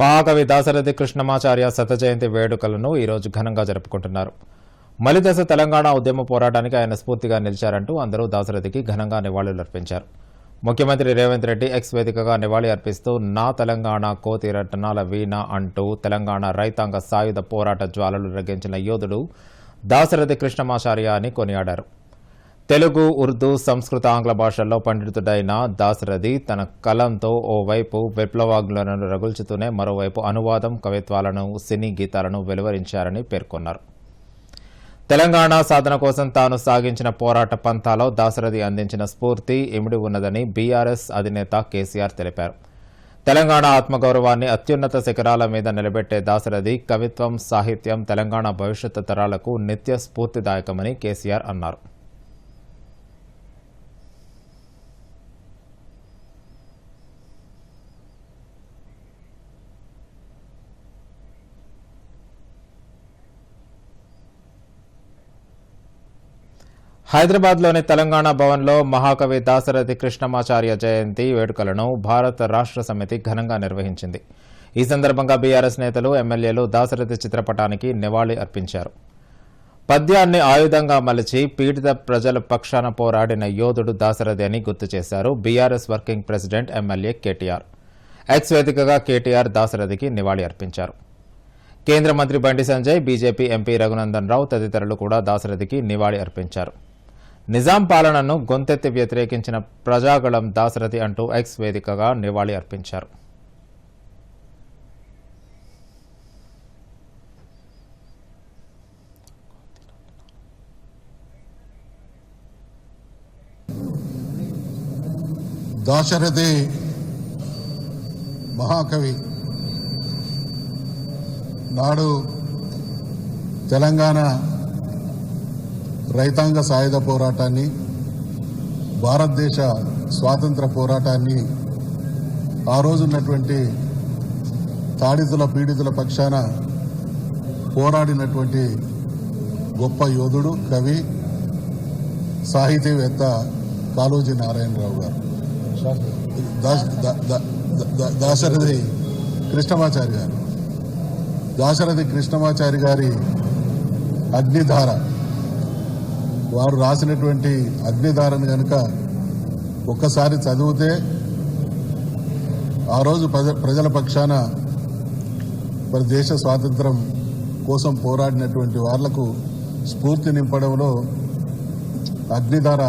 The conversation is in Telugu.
మహాకవి దాశరథి కృష్ణమాచార్య శత జయంతి వేడుకలను ఈరోజు ఘనంగా జరుపుకుంటున్నారు. మలిదశ తెలంగాణ ఉద్యమ పోరాటానికి ఆయన స్ఫూర్తిగా నిలిచారంటూ అందరూ దాశరథికి ఘనంగా నివాళులర్పించారు ముఖ్యమంత్రి రేవంత్ రెడ్డి ఎక్స్ వేదికగా నివాళి అర్పిస్తూ నా తెలంగాణ కోతిరట్టనాల వీణ అంటూ తెలంగాణ రైతాంగ సాయుధ పోరాట జ్వాలలు రగించిన యోధుడు దాశరథి కృష్ణమాచార్య అని కొనియాడారు. తెలుగు ఉర్దూ సంస్కృత ఆంగ్ల భాషల్లో పండితుడైన దాశరథి తన కలంతో ఓవైపు విప్లవాగ్లను రగుల్చుతూనే మరోవైపు అనువాదం కవిత్వాలను సినీ గీతాలను వెలువరించారని పేర్కొన్నారు. తెలంగాణ సాధన కోసం తాను సాగించిన పోరాట పంథాలో దాశరథి అందించిన స్ఫూర్తి ఇమిడి ఉన్నదని బీఆర్ఎస్ అధినేత కేసీఆర్ తెలిపారు. తెలంగాణ ఆత్మగౌరవాన్ని అత్యున్నత శిఖరాల మీద నిలబెట్టే దాశరథి కవిత్వం సాహిత్యం తెలంగాణ భవిష్యత్తు తరాలకు నిత్య స్ఫూర్తిదాయకమని కేసీఆర్ అన్నారు. హైదరాబాద్లోని తెలంగాణ భవన్లో మహాకవి దాశరథి కృష్ణమాచార్య జయంతి వేడుకలను భారత రాష్ట్ర సమితి ఘనంగా నిర్వహించింది. ఈ సందర్భంగా బీఆర్ఎస్ నేతలు ఎమ్మెల్యేలు దాశరథి చిత్రపటానికి నివాళి అర్పించారు. పద్యాన్ని ఆయుధంగా మలిచి పీడిత ప్రజల పక్షాన పోరాడిన యోధుడు దాశరథి అని గుర్తు చేశారు BRS working president MLA KTR. X వేదికగా కేటీఆర్ దాశరథికి నివాళి అర్పించారు. కేంద్ర మంత్రి బండి సంజయ్ బీజేపీ ఎంపీ రఘునందన్ రావు తదితరులు కూడా దాశరథికి నివాళి అర్పించారు. నిజాం పాలనను గొంతెత్తి వ్యతిరేకించిన ప్రజాగళం దాశరథి అంటూ ఎక్స్ వేదికగా నివాళి అర్పించారు. దాశరథి మహాకవి. నాడు తెలంగాణ రైతాంగ సాయుధ పోరాటాన్ని భారతదేశ స్వాతంత్ర పోరాటాన్ని ఆ రోజు ఉన్నటువంటి తాడితుల పీడితుల పక్షాన పోరాడినటువంటి గొప్ప యోధుడు కవి సాహితీవేత్త కాళోజీ నారాయణరావు గారు. దాశరథి కృష్ణమాచారి గారు. దాశరథి కృష్ణమాచారి గారి అగ్నిధార వారు రాసినటువంటి అగ్నిధారను కనుక ఒక్కసారి చదివితే ఆ రోజు ప్రజ- ప్రజల పక్షాన మరి దేశ స్వాతంత్రం కోసం పోరాడినటువంటి వాళ్ళకు స్ఫూర్తి నింపడంలో అగ్నిధార